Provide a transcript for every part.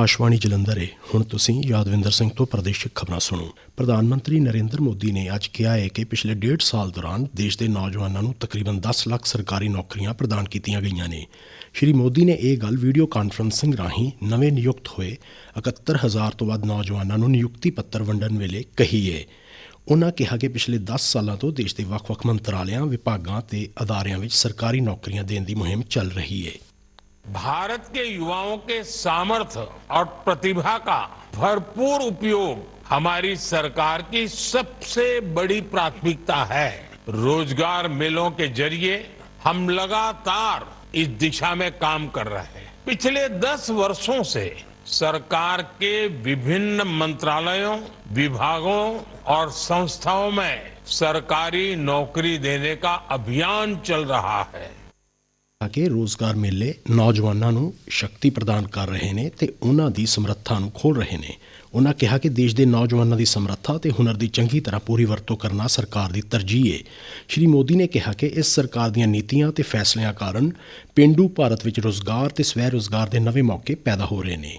ਆਕਾਸ਼ਵਾਣੀ ਜਲੰਧਰ ਹੈ ਹੁਣ ਤੁਸੀਂ ਯਾਦਵਿੰਦਰ ਸਿੰਘ ਤੋਂ ਪ੍ਰਦੇਸ਼ਿਕ ਖਬਰਾਂ ਸੁਣੋ। ਪ੍ਰਧਾਨ ਮੰਤਰੀ ਨਰਿੰਦਰ ਮੋਦੀ ਨੇ ਅੱਜ ਕਿਹਾ ਹੈ ਕਿ ਪਿਛਲੇ ਡੇਢ ਸਾਲ ਦੌਰਾਨ ਦੇਸ਼ ਦੇ ਨੌਜਵਾਨਾਂ ਨੂੰ ਤਕਰੀਬਨ 10 ਲੱਖ ਸਰਕਾਰੀ ਨੌਕਰੀਆਂ ਪ੍ਰਦਾਨ ਕੀਤੀਆਂ ਗਈਆਂ ਨੇ। ਸ਼੍ਰੀ ਮੋਦੀ ਨੇ ਇਹ ਗੱਲ ਵੀਡੀਓ ਕਾਨਫਰੰਸਿੰਗ ਰਾਹੀਂ ਨਵੇਂ ਨਿਯੁਕਤ ਹੋਏ 71000 ਤੋਂ ਵੱਧ ਨੌਜਵਾਨਾਂ ਨੂੰ ਨਿਯੁਕਤੀ ਪੱਤਰ ਵੰਡਣ ਵੇਲੇ ਕਹੀ ਹੈ ਉਨ੍ਹਾਂ ਕਿਹਾ ਕਿ ਪਿਛਲੇ 10 ਸਾਲਾਂ ਤੋਂ ਦੇਸ਼ ਦੇ ਵੱਖ-ਵੱਖ ਮੰਤਰਾਲਿਆਂ, ਵਿਭਾਗਾਂ ਤੇ ਅਦਾਰਿਆਂ ਵਿੱਚ ਸਰਕਾਰੀ ਨੌਕਰੀਆਂ ਦੇਣ ਦੀ ਮੁਹਿੰਮ ਚੱਲ ਰਹੀ ਹੈ भारत के युवाओं के सामर्थ्य और प्रतिभा का भरपूर उपयोग हमारी सरकार की सबसे बड़ी प्राथमिकता है। रोज़गार मेलों के ज़रिए हम लगातार इस दिशा में काम कर रहे हैं। पिछले दस वर्षों से सरकार के विभिन्न मंत्रालयों, विभागों और संस्थाओं में सरकारी नौकरी देने का अभियान चल रहा है। ਆ ਕਿ ਰੋਜ਼ਗਾਰ ਮੇਲੇ ਨੌਜਵਾਨਾਂ ਨੂੰ ਸ਼ਕਤੀ ਪ੍ਰਦਾਨ ਕਰ ਰਹੇ ਨੇ ਤੇ ਉਹਨਾਂ ਦੀ ਸਮਰੱਥਾ ਨੂੰ ਖੋਲ ਰਹੇ ਨੇ। ਉਹਨਾਂ ਕਿਹਾ ਕਿ ਦੇਸ਼ ਦੇ ਨੌਜਵਾਨਾਂ ਦੀ ਸਮਰੱਥਾ ਤੇ ਹੁਨਰ ਦੀ ਚੰਗੀ ਤਰ੍ਹਾਂ ਪੂਰੀ ਵਰਤੋਂ ਕਰਨਾ ਸਰਕਾਰ ਦੀ ਤਰਜੀਹ ਹੈ ਸ਼੍ਰੀ ਮੋਦੀ ਨੇ ਕਿਹਾ ਕਿ ਇਸ ਸਰਕਾਰ ਦੀਆਂ ਨੀਤੀਆਂ ਤੇ ਫੈਸਲਿਆਂ ਕਾਰਨ ਪਿੰਡੂ ਭਾਰਤ ਵਿੱਚ ਰੋਜ਼ਗਾਰ ਤੇ ਸਵੈ ਰੋਜ਼ਗਾਰ ਦੇ ਨਵੇਂ ਮੌਕੇ ਪੈਦਾ ਹੋ ਰਹੇ ਨੇ।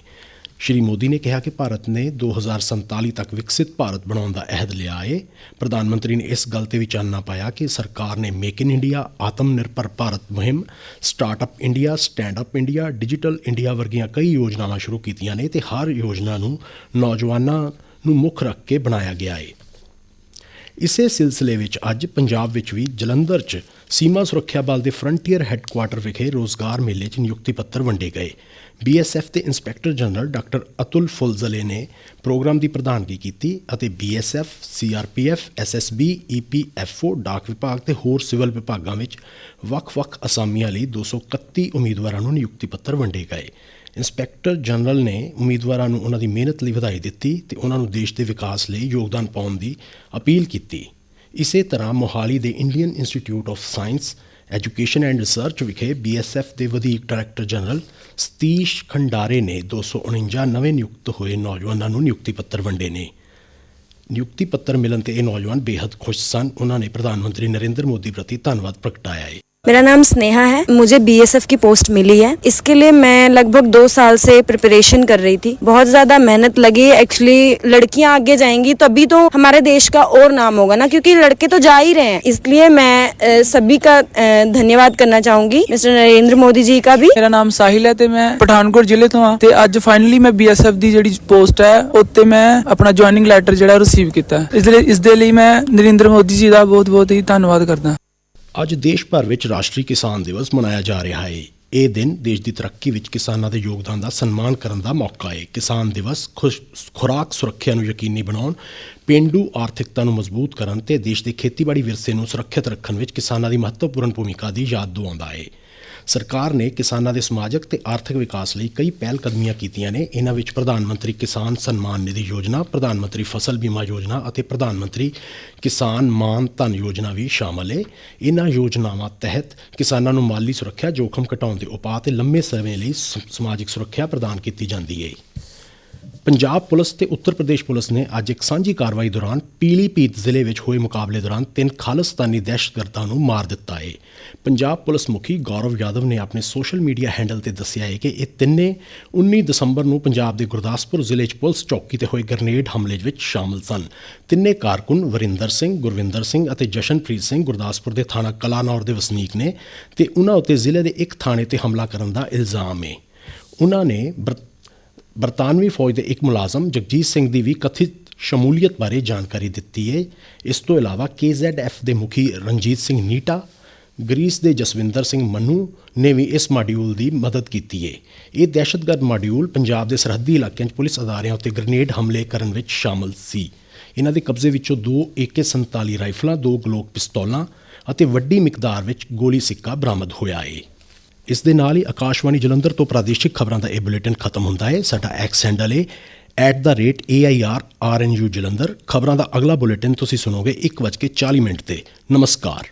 ਸ਼੍ਰੀ ਮੋਦੀ ਨੇ ਕਿਹਾ ਕਿ ਭਾਰਤ ਨੇ 2047 ਤੱਕ ਵਿਕਸਿਤ ਭਾਰਤ ਬਣਾਉਣ ਦਾ ਅਹਿਦ ਲਿਆ ਏ। ਪ੍ਰਧਾਨ ਮੰਤਰੀ ਨੇ ਇਸ ਗੱਲ ਤੇ ਵੀ ਚਾਨਣਾ ਪਾਇਆ ਕਿ ਸਰਕਾਰ ਨੇ ਮੇਕ ਇਨ ਇੰਡੀਆ ਆਤਮ ਨਿਰਭਰ ਭਾਰਤ ਮੁਹਿੰਮ startup India stand up India digital India ਵਰਗੀਆਂ ਕਈ ਯੋਜਨਾਵਾਂ ਸ਼ੁਰੂ ਕੀਤੀਆਂ ਨੇ ਤੇ ਹਰ ਯੋਜਨਾ ਨੂੰ ਨੌਜਵਾਨਾਂ ਨੂੰ ਮੁੱਖ ਰੱਖ ਕੇ ਬਣਾਇਆ ਗਿਆ ਏ। ਇਸੇ ਸਿਲਸਿਲੇ ਵਿੱਚ ਅੱਜ ਪੰਜਾਬ ਵਿੱਚ ਵੀ ਜਲੰਧਰ 'ਚ ਸੀਮਾ ਸੁਰੱਖਿਆ ਬਲ ਦੇ ਫਰੰਟੀਅਰ ਹੈੱਡਕੁਆਟਰ ਵਿਖੇ ਰੋਜ਼ਗਾਰ ਮੇਲੇ 'ਚ ਨਿਯੁਕਤੀ ਪੱਤਰ ਵੰਡੇ ਗਏ। ਬੀਐਸਐਫ ਦੇ inspector general doctor Atul Phulzele ਨੇ ਪ੍ਰੋਗਰਾਮ ਦੀ ਪ੍ਰਧਾਨਗੀ ਕੀਤੀ ਅਤੇ ਬੀਐਸਐਫ ਸੀਆਰਪੀਐਫ ਐਸਐਸਬੀ ਈਪੀਐਫਓ ਡਾਕ ਵਿਭਾਗ ਤੇ ਹੋਰ ਸਿਵਲ ਵਿਭਾਗਾਂ ਵਿੱਚ ਵੱਖ-ਵੱਖ ਅਸਾਮੀਆਂ ਲਈ 231 ਉਮੀਦਵਾਰਾਂ ਨੂੰ ਨਿਯੁਕਤੀ ਪੱਤਰ ਵੰਡੇ ਗਏ। ਇੰਸਪੈਕਟਰ ਜਨਰਲ ਨੇ ਉਮੀਦਵਾਰਾਂ ਨੂੰ ਉਹਨਾਂ ਦੀ ਮਿਹਨਤ ਲਈ ਵਧਾਈ ਦਿੱਤੀ ਤੇ ਉਹਨਾਂ ਨੂੰ ਦੇਸ਼ ਦੇ ਵਿਕਾਸ ਲਈ ਯੋਗਦਾਨ ਪਾਉਣ ਦੀ ਅਪੀਲ ਕੀਤੀ। ਇਸੇ ਤਰ੍ਹਾਂ ਮੋਹਾਲੀ ਦੇ Indian institute of science education and research ਵਿਖੇ ਬੀਐਸਐਫ ਦੇ ਵਧੀਕ ਡਾਇਰੈਕਟਰ ਜਨਰਲ ਸਤੀਸ਼ ਖੰਡਾਰੇ ਨੇ 249 ਨਵੇਂ ਨਿਯੁਕਤ ਹੋਏ ਨੌਜਵਾਨਾਂ ਨੂੰ ਨਿਯੁਕਤੀ ਪੱਤਰ ਵੰਡੇ ਨੇ। ਨਿਯੁਕਤੀ ਪੱਤਰ ਮਿਲਣ ਤੇ ਇਹ ਨੌਜਵਾਨ ਬੇहद ਖੁਸ਼ ਸਨ। ਉਹਨਾਂ ਨੇ ਪ੍ਰਧਾਨ ਮੰਤਰੀ ਨਰਿੰਦਰ ਮੋਦੀ ਪ੍ਰਤੀ ਧੰਨਵਾਦ ਪ੍ਰਗਟਾਇਆ ਹੈ मेरा नाम स्नेहा है। मुझे बीएसएफ की पोस्ट मिली है। इसके लिए मैं लगभग दो साल से प्रिपरेशन कर रही थी। बहुत ज़्यादा मेहनत लगी। एक्चुअली लड़कियाँ आगे जाएँगी तभी तो, तो हमारे देश का और नाम होगा ना क्योंकि लड़के तो जा ही रहे हैं। इसलिए मैं सभी का धन्यवाद करना चाहूँगी। मिस्टर नरेंद्र मोदी जी का भी। मेरा नाम साहिल है मैं पठानकोट ज़िले तो हाँ। अज फाइनली मैं बी एस की जी पोस्ट है उत्ते मैं अपना ज्वाइनिंग लैटर जरा रिसीव किया इसलिए इस मैं नरेंद्र मोदी जी का बहुत बहुत ही धन्यवाद करता ਅੱਜ ਦੇਸ਼ ਭਰ ਵਿੱਚ ਰਾਸ਼ਟਰੀ ਕਿਸਾਨ ਦਿਵਸ ਮਨਾਇਆ ਜਾ ਰਿਹਾ ਹੈ। ਇਹ ਦਿਨ ਦੇਸ਼ ਦੀ ਤਰੱਕੀ ਵਿੱਚ ਕਿਸਾਨਾਂ ਦੇ ਯੋਗਦਾਨ ਦਾ ਸਨਮਾਨ ਕਰਨ ਦਾ ਮੌਕਾ ਹੈ। ਕਿਸਾਨ ਦਿਵਸ ਖੁਸ਼- ਖੁਰਾਕ ਸੁਰੱਖਿਆ ਨੂੰ ਯਕੀਨੀ ਬਣਾਉਣ, ਪੇਂਡੂ ਆਰਥਿਕਤਾ ਨੂੰ ਮਜ਼ਬੂਤ ਕਰਨ ਤੇ ਦੇਸ਼ ਦੇ ਖੇਤੀਬਾੜੀ ਵਿਰਸੇ ਨੂੰ ਸੁਰੱਖਿਅਤ ਰੱਖਣ ਵਿੱਚ ਕਿਸਾਨਾਂ ਦੀ ਮਹੱਤਵਪੂਰਨ ਭੂਮਿਕਾ ਦੀ ਯਾਦ ਦਿਵਾਉਂਦਾ ਹੈ। ਸਰਕਾਰ ਨੇ ਕਿਸਾਨਾਂ ਦੇ ਸਮਾਜਿਕ ਤੇ ਆਰਥਿਕ ਵਿਕਾਸ ਲਈ ਕਈ ਪਹਿਲ ਕਦਮੀਆਂ ਕੀਤੀਆਂ ਨੇ। ਇਹਨਾਂ ਵਿੱਚ ਪ੍ਰਧਾਨ ਮੰਤਰੀ ਕਿਸਾਨ ਸਨਮਾਨ ਨਿਧੀ ਯੋਜਨਾ, ਪ੍ਰਧਾਨ ਮੰਤਰੀ ਫਸਲ ਬੀਮਾ ਯੋਜਨਾ ਅਤੇ ਪ੍ਰਧਾਨ ਮੰਤਰੀ ਕਿਸਾਨ ਮਾਨ ਧਨ ਯੋਜਨਾ ਵੀ ਸ਼ਾਮਲ ਹੈ ਇਹਨਾਂ ਯੋਜਨਾਵਾਂ ਤਹਿਤ ਕਿਸਾਨਾਂ ਨੂੰ ਮਾਲੀ ਸੁਰੱਖਿਆ, ਜੋਖਮ ਘਟਾਉਣ ਦੇ ਉਪਾਅ ਤੇ ਲੰਮੇ ਸਮੇਂ ਲਈ ਸ- ਸਮਾਜਿਕ ਸੁਰੱਖਿਆ ਪ੍ਰਦਾਨ ਕੀਤੀ ਜਾਂਦੀ ਹੈ ਪੰਜਾਬ ਪੁਲਿਸ ਤੇ ਉੱਤਰ ਪ੍ਰਦੇਸ਼ ਪੁਲਿਸ ਨੇ ਅੱਜ ਇੱਕ ਸਾਂਝੀ ਕਾਰਵਾਈ ਦੌਰਾਨ ਪੀਲੀਪੀਤ ਜ਼ਿਲ੍ਹੇ ਵਿੱਚ ਹੋਏ ਮੁਕਾਬਲੇ ਦੌਰਾਨ ਤਿੰਨ ਖਾਲਿਸਤਾਨੀ ਦਹਿਸ਼ਤਗਰਦਾਂ ਨੂੰ ਮਾਰ ਦਿੱਤਾ ਹੈ ਪੰਜਾਬ ਪੁਲਿਸ ਮੁਖੀ ਗੌਰਵ ਯਾਦਵ ਨੇ ਆਪਣੇ ਸੋਸ਼ਲ ਮੀਡੀਆ ਹੈਂਡਲ ਤੇ ਦੱਸਿਆ ਹੈ ਕਿ ਇਹ ਤਿੰਨੇ 19 ਦਸੰਬਰ ਨੂੰ ਪੰਜਾਬ ਦੇ ਗੁਰਦਾਸਪੁਰ ਜ਼ਿਲ੍ਹੇ 'ਚ ਪੁਲਿਸ ਚੌਕੀ ਤੇ ਹੋਏ ਗ੍ਰਨੇਡ ਹਮਲੇ ਵਿੱਚ ਸ਼ਾਮਲ ਸਨ। ਤਿੰਨੇ ਕਾਰਕੁਨ ਵਰਿੰਦਰ ਸਿੰਘ, ਗੁਰਵਿੰਦਰ ਸਿੰਘ ਅਤੇ ਜਸ਼ਨਪ੍ਰੀਤ ਸਿੰਘ ਗੁਰਦਾਸਪੁਰ ਦੇ ਥਾਣਾ ਕਲਾਨੌਰ ਦੇ ਵਸਨੀਕ ਨੇ ਤੇ ਉਹਨਾਂ ਉੱਤੇ ਜ਼ਿਲ੍ਹੇ ਦੇ ਇੱਕ ਥਾਣੇ ਤੇ ਹਮਲਾ ਕਰਨ ਦਾ ਇਲਜ਼ਾਮ ਹੈ ਉਹਨਾਂ ਨੇ ਬਰ- ਬਰਤਾਨਵੀ ਫੌਜ ਦੇ ਇੱਕ ਮੁਲਾਜ਼ਮ ਜਗਜੀਤ ਸਿੰਘ ਦੀ ਵੀ ਕਥਿਤ ਸ਼ਮੂਲੀਅਤ ਬਾਰੇ ਜਾਣਕਾਰੀ ਦਿੱਤੀ ਹੈ ਇਸ ਤੋਂ ਇਲਾਵਾ KZF ਦੇ ਮੁਖੀ ਰਣਜੀਤ ਸਿੰਘ ਨੀਟਾ, ਗ੍ਰੀਸ ਦੇ ਜਸਵਿੰਦਰ ਸਿੰਘ ਮੰਨੂ ਨੇ ਵੀ ਇਸ ਮਾਡਿਊਲ ਦੀ ਮਦਦ ਕੀਤੀ ਹੈ ਇਹ ਦਹਿਸ਼ਤਗਰਦ ਮਾਡਿਊਲ ਪੰਜਾਬ ਦੇ ਸਰਹੱਦੀ ਇਲਾਕਿਆਂ 'ਚ ਪੁਲਿਸ ਅਦਾਰਿਆਂ ਉੱਤੇ ਗ੍ਰਨੇਡ ਹਮਲੇ ਕਰਨ ਵਿੱਚ ਸ਼ਾਮਲ ਸੀ। ਇਹਨਾਂ ਦੇ ਕਬਜ਼ੇ ਵਿੱਚੋਂ ਦੋ AK47 ਰਾਈਫਲਾਂ, ਦੋ ਗਲੋਕ ਪਿਸਤੌਲਾਂ ਅਤੇ ਵੱਡੀ ਮਿਕਦਾਰ ਵਿੱਚ ਗੋਲੀ ਸਿੱਕਾ ਬਰਾਮਦ ਹੋਇਆ ਹੈ ਇਸ ਦੇ ਨਾਲ ਹੀ ਆਕਾਸ਼ਵਾਣੀ ਜਲੰਧਰ ਤੋਂ ਪ੍ਰਾਦੇਸ਼ਿਕ ਖਬਰਾਂ ਦਾ ਇਹ ਬੁਲੇਟਿਨ ਖਤਮ ਹੁੰਦਾ ਹੈ। ਸਾਡਾ ਐਕਸ ਹੈਂਡਲ ਹੈ @air_rnu ਜਲੰਧਰ। ਖਬਰਾਂ ਦਾ ਅਗਲਾ ਬੁਲੇਟਿਨ ਤੁਸੀਂ ਸੁਣੋਗੇ 1:40 ਮਿੰਟ ਤੇ। ਨਮਸਕਾਰ।